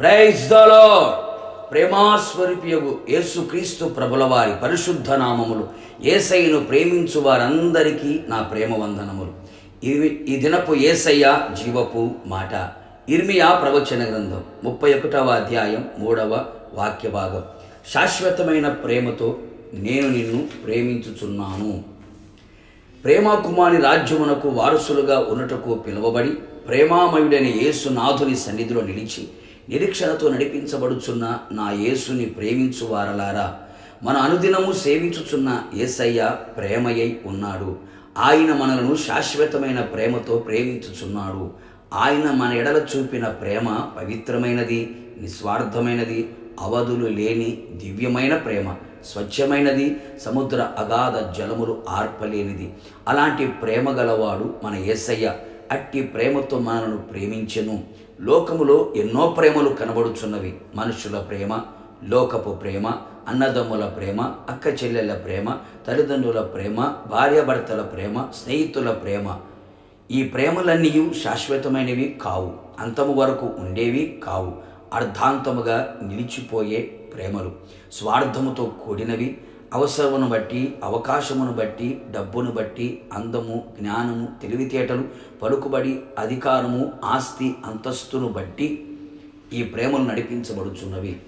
Praise దలో ప్రేమాస్వరూపియగు యేసుక్రీస్తు ప్రభుల వారి పరిశుద్ధ నామములు. ఏసయ్యను ప్రేమించు వారందరికీ నా ప్రేమ వందనములు. ఈ దినపు ఏసయ్య జీవపు మాట. ఇర్మియా ప్రవచన గ్రంథం ముప్పై ఒకటవ అధ్యాయం మూడవ వాక్య భాగం. శాశ్వతమైన ప్రేమతో నేను నిన్ను ప్రేమించుచున్నాను. ప్రేమాకుమారి రాజ్యమునకు వారసులుగా ఉన్నటకు పిలువబడి ప్రేమామయుడైన యేసునాథుని సన్నిధిలో నిలిచి నిరీక్షణతో నడిపించబడుచున్న నా యేసుని ప్రేమించు వారలారా మన అనుదినము సేవించుచున్న యేసయ్య ప్రేమయ్యై ఉన్నాడు. ఆయన మనలను శాశ్వతమైన ప్రేమతో ప్రేమించుచున్నాడు. ఆయన మన ఎడల చూపిన ప్రేమ పవిత్రమైనది నిస్వార్థమైనది అవధులు లేని దివ్యమైన ప్రేమ స్వచ్ఛమైనది సముద్ర అగాధ జలములు ఆర్పలేనిది. అలాంటి ప్రేమ గలవాడు మన యేసయ్య అట్టి ప్రేమతో మనలను ప్రేమించెను. లోకములో ఎన్నో ప్రేమలు కనబడుచున్నవి. మనుషుల ప్రేమ లోకపు ప్రేమ అన్నదమ్ముల ప్రేమ అక్క చెల్లెల ప్రేమ తల్లిదండ్రుల ప్రేమ భార్యాభర్తల ప్రేమ స్నేహితుల ప్రేమ. ఈ ప్రేమలన్నీ శాశ్వతమైనవి కావు. అంతము వరకు ఉండేవి కావు. అర్ధాంతముగా నిలిచిపోయే ప్రేమలు. స్వార్థముతో కూడినవి అవసరమును బట్టి అవకాశమును బట్టి డబ్బును బట్టి అందము జ్ఞానము తెలివితేటలు పలుకుబడి అధికారము ఆస్తి అంతస్తును బట్టి ఈ ప్రేమలు నడిపించబడుచున్నవి.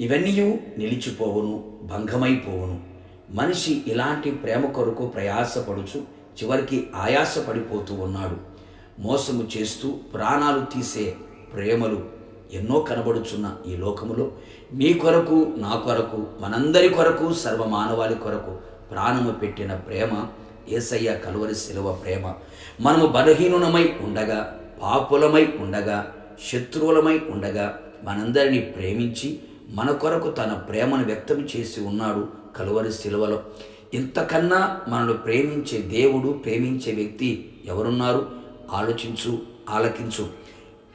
ఇవన్నీ నిలిచిపోవును భంగమైపోవును. మనిషి ఇలాంటి ప్రేమ కొరకు ప్రయాసపడుచు చివరికి ఆయాసపడిపోతూ ఉన్నాడు. మోసము చేస్తూ ప్రాణాలు తీసే ప్రేమలు ఎన్నో కనబడుచున్న ఈ లోకములో మీ కొరకు నా కొరకు మనందరి కొరకు సర్వమానవాళి కొరకు ప్రాణము పెట్టిన ప్రేమ ఏసయ్య కలువరి శిలువ ప్రేమ. మనము బలహీనులమై ఉండగా పాపులమై ఉండగా శత్రువులమై ఉండగా మనందరినీ ప్రేమించి మన కొరకు తన ప్రేమను వ్యక్తం చేసి ఉన్నాడు కలువరి శిలువలో ఇంతకన్నా మనను ప్రేమించే దేవుడు ప్రేమించే వ్యక్తి ఎవరున్నారు? ఆలోచించు ఆలకించు.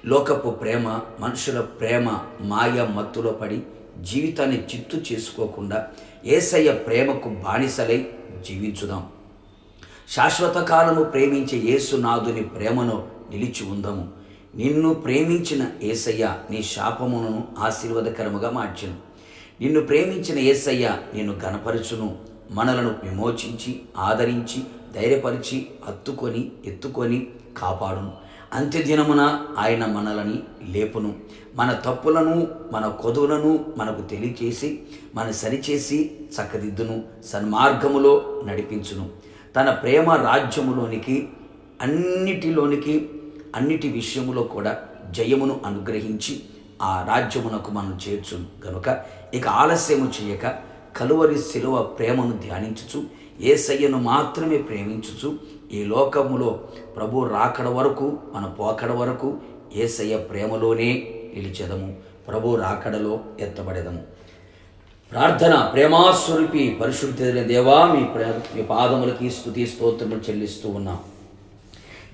లోకపు ప్రేమ మనుషుల ప్రేమ మాయ మత్తులో పడి జీవితాన్ని చిత్తు చేసుకోకుండా ఏసయ్య ప్రేమకు బానిసలై జీవించుదాం. శాశ్వత కాలము ప్రేమించే యేసునాథుని ప్రేమను నిలిచి ఉందము. నిన్ను ప్రేమించిన ఏసయ్య నీ శాపమును ఆశీర్వాదకరముగా మార్చను. నిన్ను ప్రేమించిన ఏసయ్య నిన్ను గనపరచును మనలను విమోచించి ఆదరించి ధైర్యపరిచి హత్తుకొని ఎత్తుకొని కాపాడును. అంత్యదినమున ఆయన మనలని లేపును. మన తప్పులను మన కొదువులను మనకు తెలియచేసి మన సరిచేసి చక్కదిద్దును సన్మార్గములో నడిపించును. తన ప్రేమ రాజ్యములోనికి అన్నిటిలోనికి అన్నిటి విషయములో కూడా జయమును అనుగ్రహించి ఆ రాజ్యమునకు మనం చేర్చును గనుక ఇక ఆలస్యము చేయక కలువరి శిలువ ప్రేమను ధ్యానించుచు ఏసయ్యను మాత్రమే ప్రేమించుచు ఈ లోకములో ప్రభు రాకడ వరకు మన పోకడ వరకు ఏసయ్య ప్రేమలోనే నిలిచెదము. ప్రభు రాకడలో ఎత్తబడెదము. ప్రార్థన ప్రేమాస్వరూపి పరిశుద్ధి దేవా మీ మీ పాదములకి స్థుతి స్తోత్రములు చెల్లిస్తూ ఉన్నాం.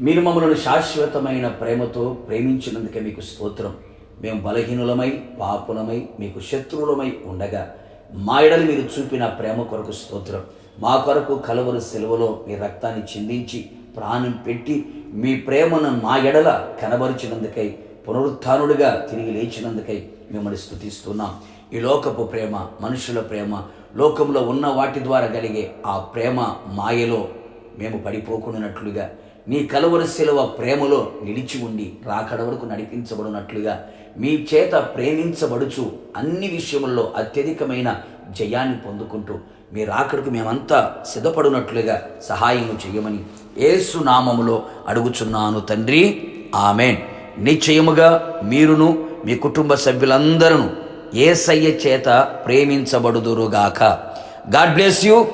మీరు మమ్మల్ని శాశ్వతమైన ప్రేమతో ప్రేమించినందుకే మీకు స్తోత్రం. మేము బలహీనులమై పాపులమై మీకు శత్రువులమై ఉండగా మా ఎడలు మీరు చూపిన ప్రేమ కొరకు స్తోత్రం. మా కొరకు కలవరు సెలవులో మీ రక్తాన్ని చిందించి ప్రాణం పెట్టి మీ ప్రేమను మా ఎడల కనబరిచినందుకై పునరుత్నుడిగా తిరిగి లేచినందుకై మిమ్మల్ని స్థుతిస్తున్నాం ఈ లోకపు ప్రేమ మనుషుల ప్రేమ లోకంలో ఉన్న వాటి ద్వారా కలిగే ఆ ప్రేమ మాయలో మేము పడిపోకుండానట్లుగా నీ కలవరి శిలువ ప్రేమలో నిలిచి ఉండి రాకడ వరకు నడిపించబడినట్లుగా మీ చేత ప్రేమించబడుచు అన్ని విషయముల్లో అత్యధికమైన జయాన్ని పొందుకుంటూ మీ రాకడకు మేమంతా సిద్ధపడినట్లుగా సహాయము చేయమని ఏసు నామములో అడుగుచున్నాను తండ్రి. ఆమెన్. నిశ్చయముగా మీరును మీ కుటుంబ సభ్యులందరూ ఏసయ్య చేత ప్రేమించబడుదురుగాక. God bless you.